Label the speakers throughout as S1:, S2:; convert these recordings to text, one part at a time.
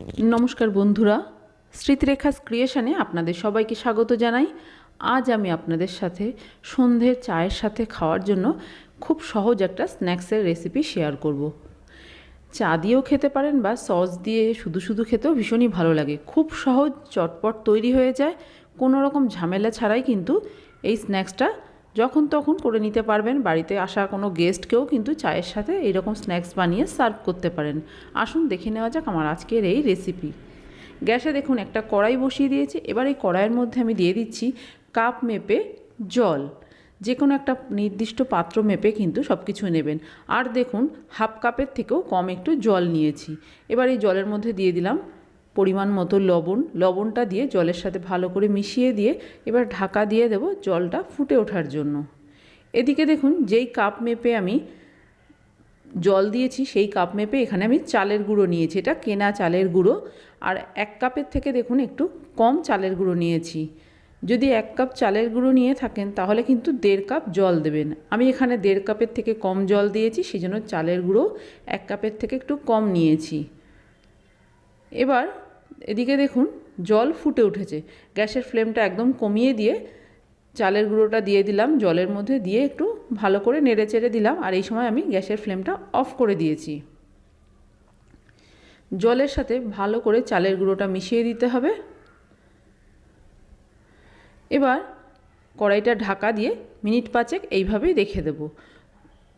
S1: নমস্কার বন্ধুরা, স্মৃতিরেখাস ক্রিয়েশনে আপনাদের সবাইকে স্বাগত জানাই। আজ আমি আপনাদের সাথে সন্ধ্যের চায়ের সাথে খাওয়ার জন্য খুব সহজ একটা স্ন্যাক্সের রেসিপি শেয়ার করব। চা দিয়েও খেতে পারেন বা সস দিয়ে শুধু শুধু খেতেও ভীষণই ভালো লাগে। খুব সহজ, চটপট তৈরি হয়ে যায়। কোনো রকম ঝামেলা ছাড়াই কিন্তু এই স্ন্যাক্সটা যখন তখন করে নিতে পারবেন। বাড়িতে আসা কোনো গেস্টকেও কিন্তু চায়ের সাথে এইরকম স্ন্যাক্স বানিয়ে সার্ভ করতে পারেন। আসুন দেখে নেওয়া যাক আমার আজকের এই রেসিপি গ্যাসে দেখুন, একটা কড়াই বসিয়ে দিয়েছি। এবার এই কড়াইয়ের মধ্যে আমি দিয়ে দিচ্ছি কাপ মেপে জল। যে কোনো একটা নির্দিষ্ট পাত্র মেপে কিন্তু সব কিছু নেবেন। আর দেখুন হাফ কাপের থেকেও কম একটু জল নিয়েছি। এবার এই জলের মধ্যে দিয়ে দিলাম পরিমাণ মতো লবণ, লবণটা দিয়ে জলের সাথে ভালো করে মিশিয়ে দিয়ে এবার ঢাকা দিয়ে দেব জলটা ফুটে ওঠার জন্য। এদিকে দেখুন, যেই কাপ মেপে আমি জল দিয়েছি, সেই কাপ মেপে এখানে আমি চালের গুঁড়ো নিয়েছি। এটা কেনা চালের গুঁড়ো। আর এক কাপের থেকে দেখুন, একটু কম চালের গুঁড়ো নিয়েছি। যদি এক কাপ চালের গুঁড়ো নিয়ে থাকেন, তাহলে কিন্তু দেড় কাপ জল দেবেন। আমি এখানে দেড় কাপের থেকে কম জল দিয়েছি সেই জন্য চালের গুঁড়ো এক কাপের থেকে একটু কম নিয়েছি। এবার এদিকে দেখুন, জল ফুটে উঠেছে। গ্যাসের ফ্লেমটা একদম কমিয়ে দিয়ে চালের গুঁড়োটা দিয়ে দিলাম। জলের মধ্যে দিয়ে একটু ভালো করে নেড়ে চেড়ে দিলাম। আর এই সময় আমি গ্যাসের ফ্লেমটা অফ করে দিয়েছি। জলের সাথে ভালো করে চালের গুঁড়োটা মিশিয়ে দিতে হবে। এবার কড়াইটা ঢাকা দিয়ে মিনিট পাঁচেক এইভাবেই রেখে দেব।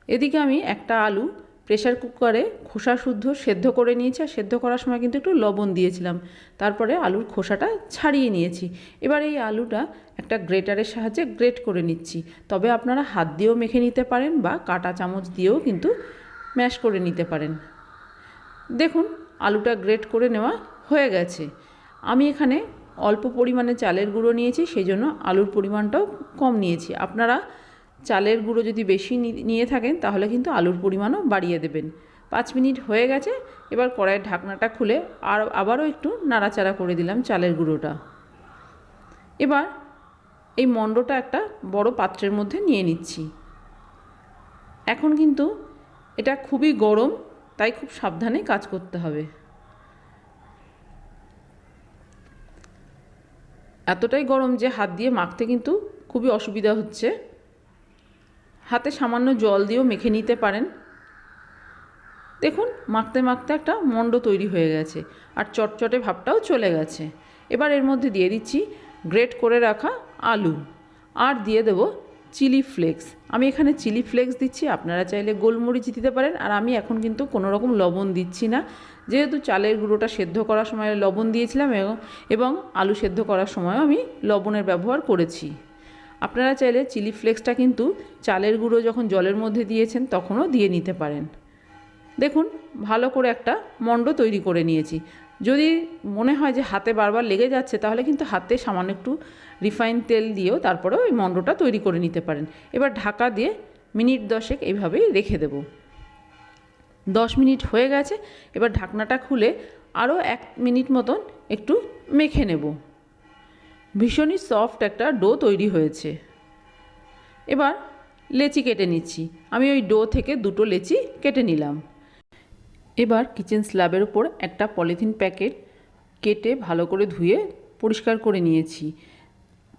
S1: এদিকে আমি একটা আলু প্রেশার কুকারে খোসা শুদ্ধ সেদ্ধ করে নিয়েছি আর সেদ্ধ করার সময় কিন্তু একটু লবণ দিয়েছিলাম। তারপরে আলুর খোসাটা ছাড়িয়ে নিয়েছি। এবার এই আলুটা একটা গ্রেটারের সাহায্যে গ্রেট করে নিচ্ছি। তবে আপনারা হাত দিয়েও মেখে নিতে পারেন বা কাটা চামচ দিয়েও কিন্তু ম্যাশ করে নিতে পারেন। দেখুন, আলুটা গ্রেট করে নেওয়া হয়ে গেছে। আমি এখানে অল্প পরিমাণে চালের গুঁড়ো নিয়েছি, সেই জন্য আলুর পরিমাণটাও কম নিয়েছি। আপনারা চালের গুঁড়ো যদি বেশি নিয়ে থাকেন, তাহলে কিন্তু আলুর পরিমাণও বাড়িয়ে দেবেন। পাঁচ মিনিট হয়ে গেছে, এবার কড়াইয়ের ঢাকনাটা খুলে আর আবারও একটু নাড়াচাড়া করে দিলাম চালের গুঁড়োটা। এবার এই মণ্ডটা একটা বড় পাত্রের মধ্যে নিয়ে নিচ্ছি। এখন কিন্তু এটা খুবই গরম, তাই খুব সাবধানে কাজ করতে হবে। এতটাই গরম যে হাত দিয়ে মাখতে কিন্তু খুবই অসুবিধা হচ্ছে। হাতে সামান্য জল দিয়েও মেখে নিতে পারেন। দেখুন, মাখতে মাখতে একটা মণ্ড তৈরি হয়ে গেছে আর চটচটে ভাবটাও চলে গেছে। এবার এর মধ্যে দিয়ে দিচ্ছি গ্রেট করে রাখা আলু আর দিয়ে দেব চিলি ফ্লেক্স। আমি এখানে চিলি ফ্লেক্স দিচ্ছি, আপনারা চাইলে গোলমরিচ দিতে পারেন আর আমি এখন কিন্তু কোনো রকম লবণ দিচ্ছি না। যেহেতু চালের গুঁড়োটা সেদ্ধ করার সময় লবণ দিয়েছিলাম এবং আলু সেদ্ধ করার সময়ও আমি লবণের ব্যবহার করেছি। আপনারা চাইলে চিলি ফ্লেক্সটা কিন্তু চালের গুঁড়ো যখন জলের মধ্যে দিয়েছেন তখনও দিয়ে নিতে পারেন। দেখুন, ভালো করে একটা মণ্ড তৈরি করে নিয়েছি। যদি মনে হয় যে হাতে বারবার লেগে যাচ্ছে, তাহলে কিন্তু হাতে সামান্য একটু রিফাইন তেল দিয়েও তারপরেও ওই মণ্ডটা তৈরি করে নিতে পারেন। এবার ঢাকা দিয়ে মিনিট দশেক এইভাবেই রেখে দেব। দশ মিনিট হয়ে গেছে, এবার ঢাকনাটা খুলে আরও এক মিনিট মতন একটু মেখে নেব। ভীষণই সফট একটা ডো তৈরি হয়েছে। এবার লেচি কেটে নিচ্ছি। আমি ওই ডো থেকে দুটো লেচি কেটে নিলাম। এবার কিচেন স্ল্যাবের উপর একটা পলিথিন প্যাকেট কেটে ভালো করে ধুয়ে পরিষ্কার করে নিয়েছি।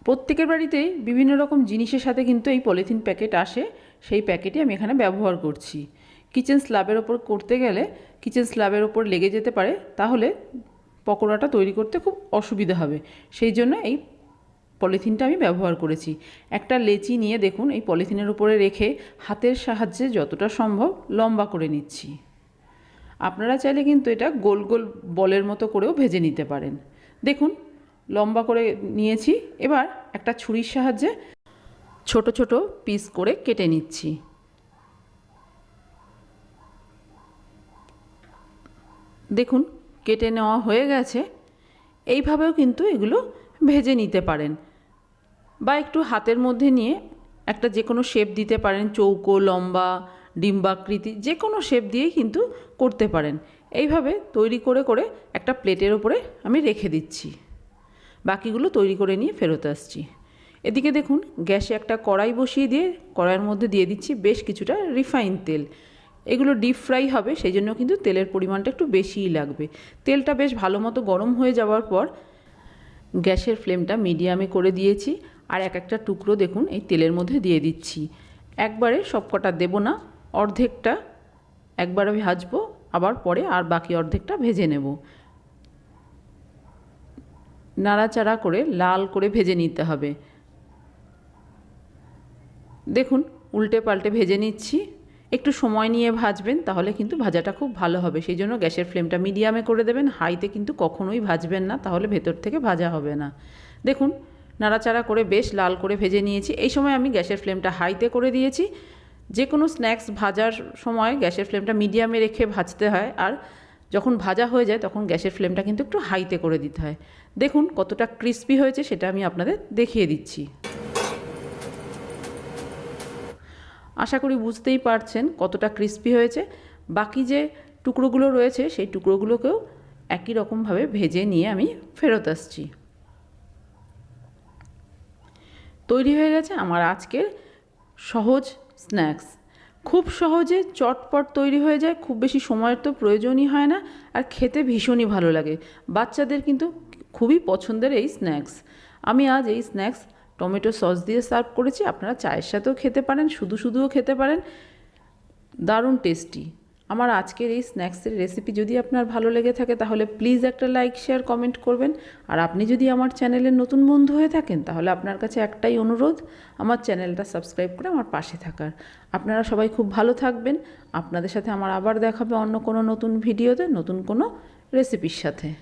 S1: প্রত্যেকের বাড়িতেই বিভিন্ন রকম জিনিসের সাথে কিন্তু এই পলিথিন প্যাকেট আসে। সেই প্যাকেটই আমি এখানে ব্যবহার করছি। কিচেন স্ল্যাবের ওপর করতে গেলে কিচেন স্ল্যাবের ওপর লেগে যেতে পারে। তাহলে পকোড়াটা তৈরি করতে খুব অসুবিধা হবে। সেই জন্য এই পলিথিনটা আমি ব্যবহার করেছি। একটা লেচি নিয়ে দেখুন, এই পলিথিনের উপরে রেখে হাতের সাহায্যে যতটা সম্ভব লম্বা করে নিচ্ছি। আপনারা চাইলে কিন্তু এটা গোল গোল বলের মতো করেও ভেজে নিতে পারেন। দেখুন, লম্বা করে নিয়েছি, এবার একটা ছুরির সাহায্যে ছোট ছোট পিস করে কেটে নিচ্ছি। দেখুন কেটে নেওয়া হয়ে গেছে, এইভাবেও কিন্তু এগুলো ভেজে নিতে পারেন। বা একটু হাতের মধ্যে নিয়ে একটা যে কোনো শেপ দিতে পারেন, চৌকো, লম্বা, ডিম্বাকৃতি যে কোনো শেপ দিয়েই কিন্তু করতে পারেন। এইভাবে তৈরি করে করে একটা প্লেটের ওপরে আমি রেখে দিচ্ছি। বাকিগুলো তৈরি করে নিয়ে ফেরত আসছি। এদিকে দেখুন, গ্যাসে একটা কড়াই বসিয়ে দিয়ে, কড়াইয়ের মধ্যে দিয়ে দিচ্ছি বেশ কিছুটা রিফাইন তেল। এগুলো ডিপ ফ্রাই হবে সেই জন্য কিন্তু তেলের পরিমাণটা একটু বেশিই লাগবে। তেলটা বেশ ভালো মতো গরম হয়ে যাওয়ার পর গ্যাসের ফ্লেমটা মিডিয়ামে করে দিয়েছি, আর এক একটা টুকরো দেখুন, এই তেলের মধ্যে দিয়ে দিচ্ছি। একবারে সবকটা দেবো না, অর্ধেকটা একবারে ভাজবো, আবার পরে আর বাকি অর্ধেকটা ভেজে নেব। নাড়াচাড়া করে লাল করে ভেজে নিতে হবে। দেখুন, উল্টে পাল্টে ভেজে নিচ্ছি। একটু সময় নিয়ে ভাজবেন, তাহলে কিন্তু ভাজাটা খুব ভালো হবে। সেই জন্য গ্যাসের ফ্লেমটা মিডিয়ামে করে দেবেন, হাইতে কিন্তু কখনোই ভাজবেন না, তাহলে ভেতর থেকে ভাজা হবে না। দেখুন, নাড়াচাড়া করে বেশ লাল করে ভেজে নিয়েছি। এই সময় আমি গ্যাসের ফ্লেমটা হাইতে করে দিয়েছি। যে কোনো স্ন্যাক্স ভাজার সময় গ্যাসের ফ্লেমটা মিডিয়ামে রেখে ভাজতে হয়, আর যখন ভাজা হয়ে যায়, তখন গ্যাসের ফ্লেমটা কিন্তু একটু হাইতে করে দিতে হয়। দেখুন কতটা ক্রিস্পি হয়েছে, সেটা আমি আপনাদের দেখিয়ে দিচ্ছি। আশা করি বুঝতেই পারছেন কতটা ক্রিস্পি হয়েছে। বাকি যে টুকরোগুলো রয়েছে, সেই টুকরোগুলোকেও একই রকমভাবে ভেজে নিয়ে আমি ফেরত আসছি। তৈরি হয়ে গেছে আমার আজকের সহজ স্ন্যাক্স খুব সহজে চটপট তৈরি হয়ে যায়, খুব বেশি সময়ের তো প্রয়োজনই হয় না, আর খেতে ভীষণই ভালো লাগে। বাচ্চাদের কিন্তু খুবই পছন্দের এই স্ন্যাক্স আমি আজ এই স্ন্যাক্স টমেটো সস দিয়ে সার্ভ করেছি। আপনারা চায়ের সাথেও খেতে পারেন, শুধু শুধুও খেতে পারেন। দারুণ টেস্টি। আমার আজকের এই স্ন্যাক্সের রেসিপি যদি আপনার ভালো লেগে থাকে, তাহলে প্লিজ একটা লাইক, শেয়ার, কমেন্ট করবেন। আর আপনি যদি আমার চ্যানেলের নতুন বন্ধু হয়ে থাকেন, তাহলে আপনার কাছে একটাই অনুরোধ, আমার চ্যানেলটা সাবস্ক্রাইব করে আমার পাশে থাকার। আপনারা সবাই খুব ভালো থাকবেন। আপনাদের সাথে আমার আবার দেখাবে অন্য কোনো নতুন ভিডিওতে, নতুন কোনো রেসিপির সাথে।